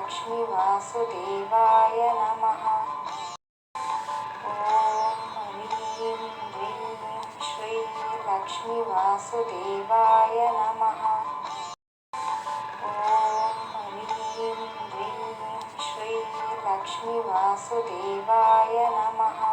लक्ष्मीवासुदेवाय नमः ॐ ह्रीं ह्रीं श्री लक्ष्मीवासुदेवाय नमः ॐ ह्रीं ह्रीं श्री लक्ष्मीवासुदेवाय नमः